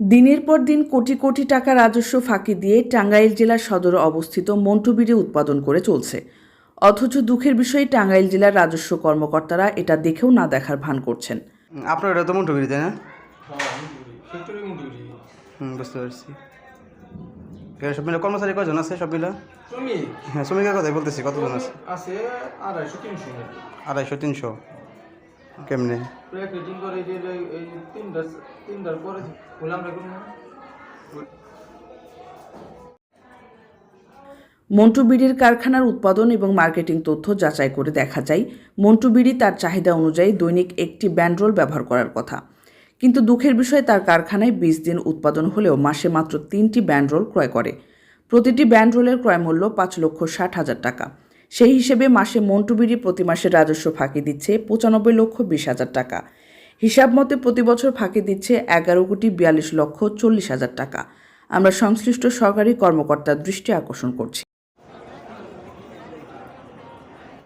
দিনের পর দিন কোটি কোটি টাকা রাজস্ব ফাঁকি দিয়ে টাঙ্গাইল জেলার সদরে অবস্থিত মন্টুবিড়ি উৎপাদন করে চলছে। অথচ দুঃখের বিষয়ে টাঙ্গাইল জেলার রাজস্ব কর্মকর্তারা এটা দেখেও না দেখার ভান করছেন। আপনার এটা তো মুন্টুগিরি তাই না? বুঝতে পারছি। সব মিলে কর্মচারী কজন আছে সব মিলে? হ্যাঁ শ্রমিকের কথাই বলতেছি কতজন আছে? আছে আড়াইশো তিনশো। আড়াইশো তিনশো। কেমনে? প্যাকেজিং করে যে এই- এই তিনটার তিনটার পরে বলে আমরা মন্টু বিড়ির কারখানার উৎপাদন এবং মার্কেটিং তথ্য যাচাই করে দেখা যায় মন্টু বিড়ি তার চাহিদা অনুযায়ী দৈনিক একটি ব্যান্ডরোল ব্যবহার করার কথা। কিন্তু দুঃখের বিষয়ে তার কারখানায় বিশ দিন উৎপাদন হলেও মাসে মাত্র তিনটি ব্যান্ডরোল ক্রয় করে। প্রতিটি ব্যান্ডরোলের ক্রয় মূল্য পাঁচ লক্ষ ষাট হাজার টাকা। সেই হিসেবে মাসে মন্টুবিরি প্রতি মাসে রাজস্ব ফাঁকি দিচ্ছে পঁচানব্বই লক্ষ বিশ হাজার টাকা। হিসাব মতে প্রতি বছর ফাঁকি দিচ্ছে এগারো কোটি বিয়াল্লিশ লক্ষ চল্লিশ হাজার টাকা। আমরা সংশ্লিষ্ট সরকারি কর্মকর্তার দৃষ্টি আকর্ষণ করছি।